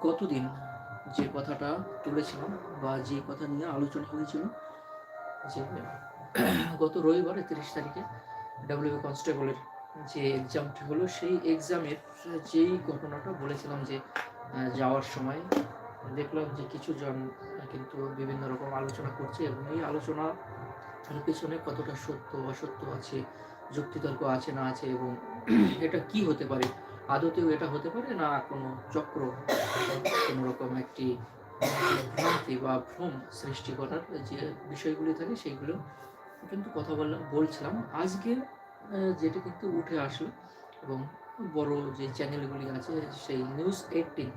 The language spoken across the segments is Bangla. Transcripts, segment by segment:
গতদিন যে কথাটা তুলেছিলাম বা যে কথা নিয়ে আলোচনা হয়েছিল যে গত রবিবার তিরিশ তারিখে ডাব্লিউ কনস্টেবলের যে এক্সামটি হলো, সেই এক্সামের যেই ঘটনাটা বলেছিলাম যে যাওয়ার সময় দেখলাম যে কিছু জন কিন্তু বিভিন্ন রকম আলোচনা করছে এবং এই আলোচনা পিছনে কতটা সত্য, অসত্য আছে, যুক্তিতর্ক আছে, না আছে এবং এটা কি হতে পারে আদতেও এটা হতে পারে না কোনো চক্র, কোনো রকম একটি ভ্রান্তি বা ভ্রম সৃষ্টি করার যে বিষয়গুলি থাকে সেইগুলো কিন্তু কথা বললাম বলছিলাম। আজকে যেটা কিন্তু উঠে আসলো এবং বড় যে চ্যানেলগুলি আছে সেই নিউজ এইটিন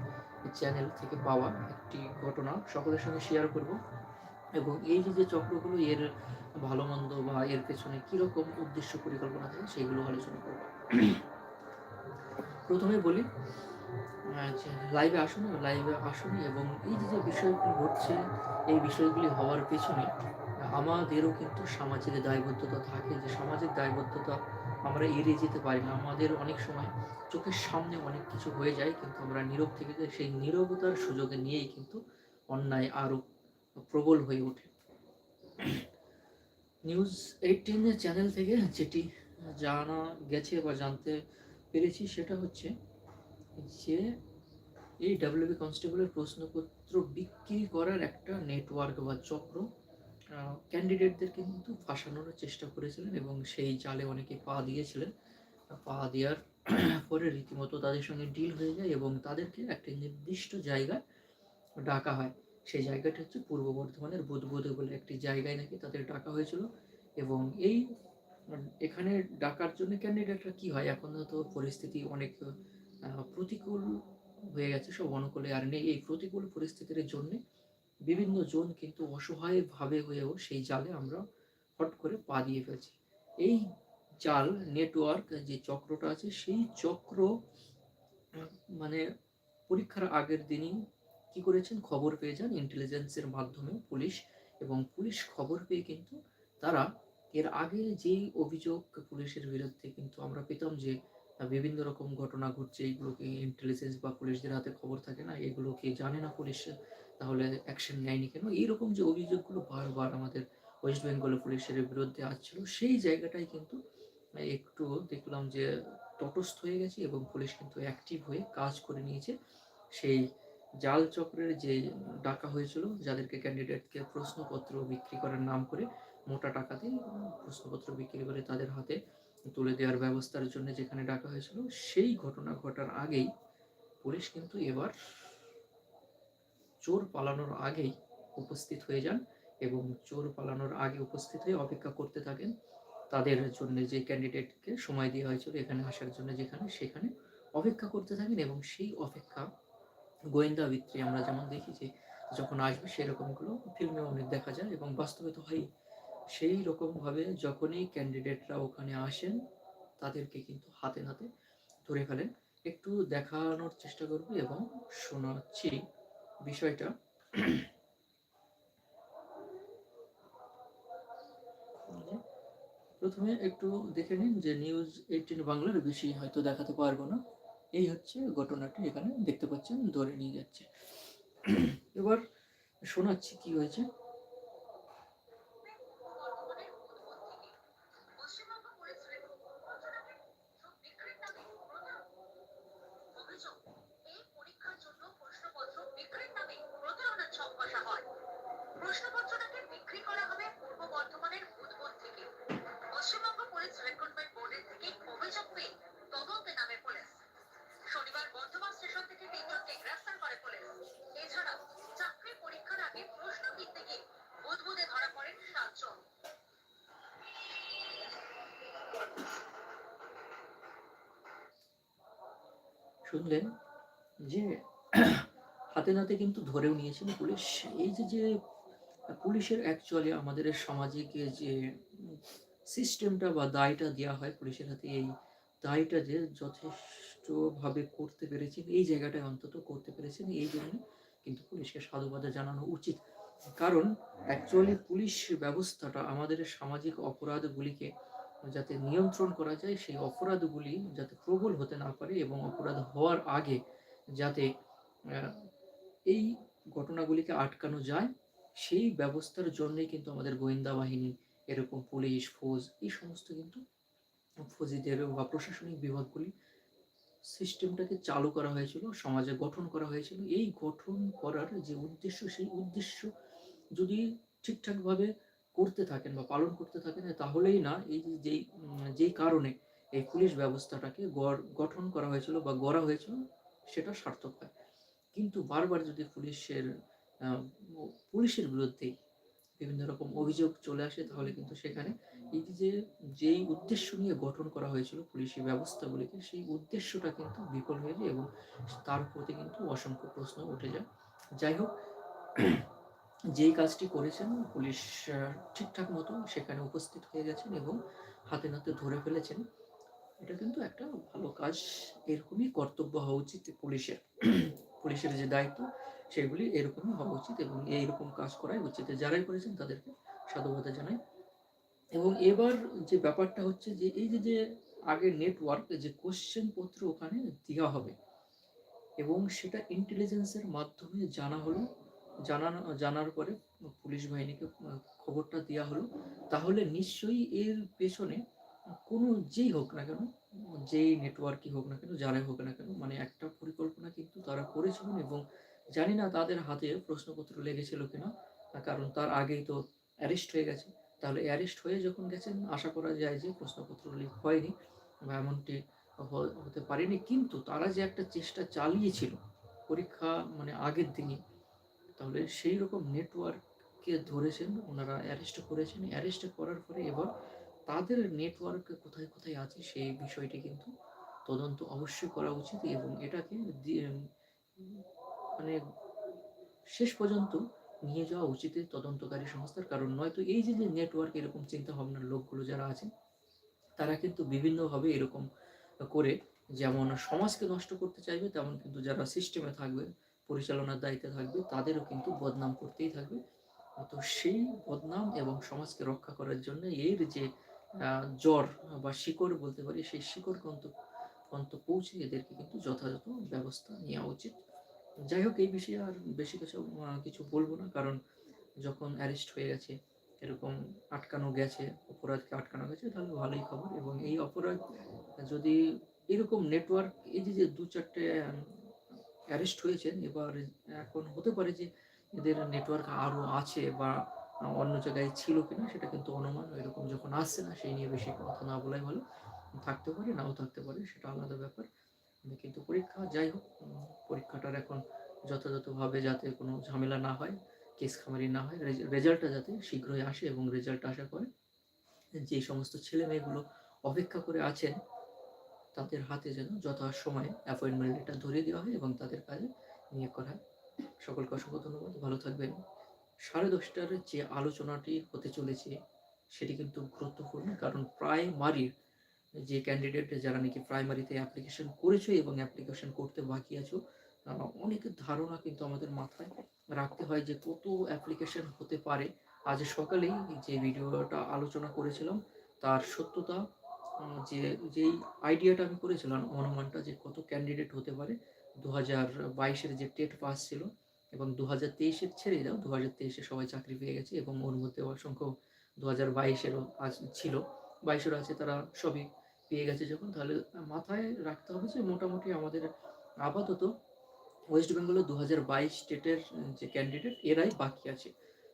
চ্যানেল থেকে পাওয়া একটি ঘটনা সকলের সঙ্গে শেয়ার করব এবং এই যে যে চক্রগুলো এর ভালো মন্দ বা এর পেছনে কীরকম উদ্দেশ্য পরিকল্পনা থাকে সেগুলো আলোচনা করব। প্রথমে বলি যে লাইভে আসুন লাইভে আসুন এবং এই যে যে বিষয়গুলি ঘটছে, এই বিষয়গুলি হওয়ার পেছনে আমাদেরও কিন্তু সামাজিক দায়বদ্ধতা থাকে। যে সামাজিক দায়বদ্ধতা আমরা এড়িয়ে যেতে পারি না। আমাদের অনেক সময় চোখের সামনে অনেক কিছু হয়ে যায়, কিন্তু আমরা নীরব থেকে সেই নীরবতার সুযোগে নিয়েই কিন্তু অন্যায় আরও প্রবল হয়ে ওঠে। নিউজ এইটিন চ্যানেল থেকে যেটি জানা গেছে বা জানতে পেরেছি সেটা হচ্ছে যে এই ডাব্লিউবি কনস্টেবলের প্রশ্নপত্র বিক্রি করার একটা নেটওয়ার্ক বা চক্র ক্যান্ডিডেটদের কিন্তু ফাঁসানোর চেষ্টা করেছিলেন এবং সেই জালে অনেকে পা দিয়েছিলেন। পা দেওয়ার পরে রীতিমতো তাদের সঙ্গে ডিল হয়ে যায় এবং তাদেরকে একটা নির্দিষ্ট জায়গায় ডাকা হয়। সেই জায়গাটা হচ্ছে পূর্ব বর্ধমানের বুধবুধে বলে একটি জায়গায় নাকি তাদের ডাকা হয়েছিল এবং এই এখানে ডাকার জন্য ক্যান্ডিডেটরা কি হয়? এখন তো পরিস্থিতি অনেক প্রতিকূল হয়ে গেছে, সব অনুকূলে। আর নেই, এই প্রতিকূল পরিস্থিতির জন্য বিভিন্ন জন কিন্তু অসহায়ভাবে হয়েও সেই জালে আমরা হট করে পা দিয়ে ফেলছি। এই জাল নেটওয়ার্ক যে চক্রটা আছে, সেই চক্র মানে পরীক্ষার আগের দিনই কি করেছেন? খবর পেয়ে যান ইন্টেলিজেন্সের মাধ্যমে পুলিশ। এবং পুলিশ খবর পেয়ে কিন্তু তারা এর আগে যেই অভিযোগ পুলিশের বিরুদ্ধে কিন্তু আমরা পেতাম যে বিভিন্ন রকম ঘটনা ঘটছে এইগুলোকে ইন্টেলিজেন্স বা পুলিশদের হাতে খবর থাকে না? এগুলোকে জানে না পুলিশ? তাহলে অ্যাকশন নেয়নি কেন? এইরকম যে অভিযোগগুলো বারবার আমাদের ওয়েস্ট বেঙ্গল পুলিশের বিরুদ্ধে আসছিল, সেই জায়গাটাই কিন্তু একটু দেখলাম যে তটস্থ হয়ে গেছে এবং পুলিশ কিন্তু অ্যাক্টিভ হয়ে কাজ করে নিয়েছে। সেই জাল চক্রের যে ডাকা হয়েছিল, যাদেরকে ক্যান্ডিডেটকে প্রশ্নপত্র বিক্রি করার নাম করে মোটা টাকাতে প্রশ্নপত্র বিক্রি করে তাদের হাতে তুলে দেওয়ার ব্যবস্থার জন্য যেখানে ডাকা হয়েছিল, সেই ঘটনা ঘটার আগেই পুলিশ কিন্তু এবার চোর পালানোর আগেই উপস্থিত হয়ে যান এবং চোর পালানোর আগে উপস্থিত হয়ে অপেক্ষা করতে থাকেন। তাদের জন্য যে ক্যান্ডিডেটকে সময় দেওয়া হয়েছিল এখানে আসার জন্য যেখানে, সেখানে অপেক্ষা করতে থাকেন এবং সেই অপেক্ষা গোয়েন্দা ভিত্তি আমরা যেমন দেখি যে যখন আসবে সেরকমগুলো ফিল্মে অনেক দেখা যায় এবং বাস্তবে তো হয় সেই রকমভাবে যখনই ক্যান্ডিডেটরা ওখানে আসেন, তাদেরকে কিন্তু হাতে নাতে ধরে ফেলেন। একটু দেখানোর চেষ্টা করব এবং শোনাচ্ছি বিষয়টা। প্রথমে একটু দেখে নিন যে নিউজ এইটিন বাংলার বেশি হয়তো দেখাতে পারব না। এই হচ্ছে ঘটনাটি, এখানে দেখতে পাচ্ছেন ধরে নিয়ে যাচ্ছে। এবার শোনাচ্ছি কি হয়েছে পশ্চিমবঙ্গ পুলিশ রেকর্ড ঘটনাকে সব বিক্রির নামে প্রতারণা। অভিযোগ, এই পরীক্ষার জন্য প্রশ্নপত্র বিক্রির নামে প্রতারণার ছক কষা হয়। প্রশ্নপত্রটাকে বিক্রি করা হবে পূর্ব বর্ধমানের বুধবুধ থেকে। পশ্চিমবঙ্গ পুলিশ রিক্রুটমেন্ট বোর্ডের থেকে অভিযোগ পেয়ে তদন্তে নামে পুলিশ। শনিবার বর্ধমান স্টেশন থেকে তিনজনকে গ্রেফতার করে পুলিশ। এছাড়াও চাকরি পরীক্ষার আগে প্রশ্ন কিনতে গিয়ে বুধবুধে ধরা পড়েন সাতজন। শুনলেন যে হাতে নাতে কিন্তু ধরেও নিয়েছিল পুলিশ এই যে যে পুলিশের অ্যাকচুয়ালি আমাদের সামাজিক যে সিস্টেমটা বা দায়টা দেওয়া হয় পুলিশের হাতে, এই দায়টা যে যথেষ্টভাবে করতে পেরেছেন, এই জায়গাটায় অন্তত করতে পেরেছেন, এই জন্য কিন্তু পুলিশকে সাধুবাদ জানানো উচিত। কারণ অ্যাকচুয়ালি পুলিশ ব্যবস্থাটা আমাদের সামাজিক অপরাধগুলিকে যাতে নিয়ন্ত্রণ করা যায়, সেই অপরাধগুলি যাতে প্রবল হতে না পারে এবং অপরাধ হওয়ার আগে যাতে এই ঘটনাগুলিকে আটকানো যায় সেই ব্যবস্থার জন্যই কিন্তু আমাদের গোয়েন্দা বাহিনী, এরকম পুলিশ, ফৌজ, এই সমস্ত কিন্তু ফৌজিদের বা প্রশাসনিক বিভাগগুলি সিস্টেমটাকে চালু করা হয়েছিল, সমাজে গঠন করা হয়েছিল। এই গঠন করার যে উদ্দেশ্য, সেই উদ্দেশ্য যদি ঠিকঠাকভাবে করতে থাকেন বা পালন করতে থাকেন, তাহলেই না, এই যেই যেই কারণে এই পুলিশ ব্যবস্থাটাকে গড়- গঠন করা হয়েছিল বা গড়া হয়েছিল, সেটা সার্থক হয়। কিন্তু বারবার যদি পুলিশের পুলিশের বিরুদ্ধে বিভিন্ন রকম অভিযোগ চলে আসে, তাহলে কিন্তু সেখানে এই যে যেই উদ্দেশ্য নিয়ে গঠন করা হয়েছিল পুলিশি ব্যবস্থাগুলিকে, সেই উদ্দেশ্যটা কিন্তু বিফল হয়ে যায় এবং তার প্রতি কিন্তু অসংখ্য প্রশ্ন উঠে যায়। যাই হোক, যেই কাজটি করেছেন, পুলিশ ঠিকঠাক মতো সেখানে উপস্থিত হয়ে গেছেন এবং হাতে নাতে ধরে ফেলেছেন। এটা কিন্তু একটা ভালো কাজ, এরকমই কর্তব্য হওয়া উচিত পুলিশের। পুলিশের যে দায়িত্ব, সেগুলি এরকমই হওয়া উচিত এবং এইরকম কাজ করাই উচিত। যারাই করেছেন তাদেরকে সাধুবাদ জানাই। এবং এবার যে ব্যাপারটা হচ্ছে যে, এই যে যে আগে নেটওয়ার্ক যে কোশ্চেন পত্র ওখানে দেওয়া হবে এবং সেটা ইন্টেলিজেন্সের মাধ্যমে জানা হলো, জানানো, জানার পরে পুলিশ বাহিনীকে খবরটা দেওয়া হলো, তাহলে নিশ্চয়ই এর পেছনে কোনো যেই হোক না কেন যেই নেটওয়ার্কই হোক না কেন, যারাই হোক না কেন মানে একটা পরিকল্পনা কিন্তু তারা করেছিলেন এবং জানি না তাদের হাতে প্রশ্নপত্র লেগেছিল কিনা কারণ তার আগেই তো অ্যারেস্ট হয়ে গেছে। তাহলে অ্যারেস্ট হয়ে যখন গেছেন, আশা করা যায় যে প্রশ্নপত্র লিক হয়নি বা এমনটি হতে পারেনি। কিন্তু তারা যে একটা চেষ্টা চালিয়েছিল পরীক্ষা মানে আগের দিনই, তাহলে সেই রকম নেটওয়ার্ককে ধরেছেন, ওনারা অ্যারেস্ট করেছেন। অ্যারেস্ট করার পরে এবার তাদের নেটওয়ার্ক কোথায় কোথায় আছে সেই বিষয়টি কিন্তু তদন্ত অবশ্যই করা উচিত এবং এটাকে মানে শেষ পর্যন্ত নিয়ে যাওয়া উচিত তদন্তকারী সংস্থার। কারণ নয়তো এই যে যে নেটওয়ার্ক এরকম চিন্তা ভাবনার লোকগুলো যারা আছে, তারা কিন্তু বিভিন্নভাবে এরকম করে যেমন সমাজকে নষ্ট করতে চাইবে, তেমন কিন্তু যারা সিস্টেমে থাকবে, পরিচালনার দায়িত্বে থাকবে, তাদেরও কিন্তু বদনাম করতেই থাকবে। তো সেই বদনাম এবং সমাজকে রক্ষা করার জন্য এর যে জ্বর বা শিকড় বলতে পারি, সেই শিকড় কন্ত পর্যন্ত পৌঁছে এদেরকে কিন্তু যথাযথ ব্যবস্থা নেওয়া উচিত। যাই হোক, এই বিষয়ে আর বেশি কিছু কিছু বলব না, কারণ যখন অ্যারেস্ট হয়ে গেছে, এরকম আটকানো গেছে, অপরাধকে আটকানো গেছে, তাহলে ভালোই খবর। এবং এই অপরাধ, যদি এরকম নেটওয়ার্ক এই যে যে দু চারটে অ্যারেস্ট হয়েছেন এবার এখন হতে পারে যে এদের নেটওয়ার্ক আরও আছে বা অন্য জায়গায় ছিল কিনা সেটা কিন্তু অনুমান এরকম যখন আসছে না, সেই নিয়ে বেশি কথা না বলাই ভালো। থাকতে পারে, নাও থাকতে পারে, সেটা আলাদা ব্যাপার। কিন্তু পরীক্ষা, যাই হোক পরীক্ষাটার এখন যথাযথভাবে যাতে কোনো ঝামেলা না হয়, কেস খামারি না হয়, রেজ- রেজাল্টটা যাতে শীঘ্রই আসে এবং রেজাল্ট আসার পরে যে সমস্ত ছেলে মেয়েগুলো অপেক্ষা করে আছেন, তাদের হাতে যেন যথা সময়ে অ্যাপয়েন্টমেন্ট লেটার ধরিয়ে দেওয়া হয় এবং তাদের কাজে নিয়োগ করা হয়। সকলকে অসংখ্য ধন্যবাদ। ভালো থাকবেন। সাড়ে দশটার যে আলোচনাটি হতে চলেছে, সেটি কিন্তু গুরুত্বপূর্ণ। কারণ প্রাইমারির যে ক্যান্ডিডেট যারা নাকি প্রাইমারিতে অ্যাপ্লিকেশন করেছ এবং অ্যাপ্লিকেশন করতে বাকি আছো অনেক ধারণা কিন্তু আমাদের মাথায় রাখতে হয় যে কত অ্যাপ্লিকেশন হতে পারে। আজ সকালেই যে ভিডিওটা আলোচনা করেছিলাম, তার সত্যতা যে, যেই আইডিয়াটা আমি করেছিলাম, অনুমানটা যে কত ক্যান্ডিডেট হতে পারে দু হাজার বাইশের যে টেট পাস ছিল এবং দু হাজার তেইশের ছেড়ে দাও দু হাজার তেইশে সবাই চাকরি পেয়ে গেছে এবং ওর মধ্যে অসংখ্য দু হাজার বাইশেরও আজ ছিল। বাইশেরও আছে তারা সবই পেয়ে গেছে যখন। তাহলে মাথায় রাখতে হবে যে মোটামুটি আমাদের আপাতত ওয়েস্ট বেঙ্গলে দু হাজার বাইশ স্টেটের যে ক্যান্ডিডেট, এরাই বাকি আছে।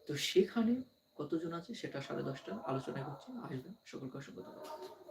তো সেখানে কতজন আছে সেটা সাড়ে দশটা আলোচনা করছি আসবেন। সকলকে অসংখ্য ধন্যবাদ।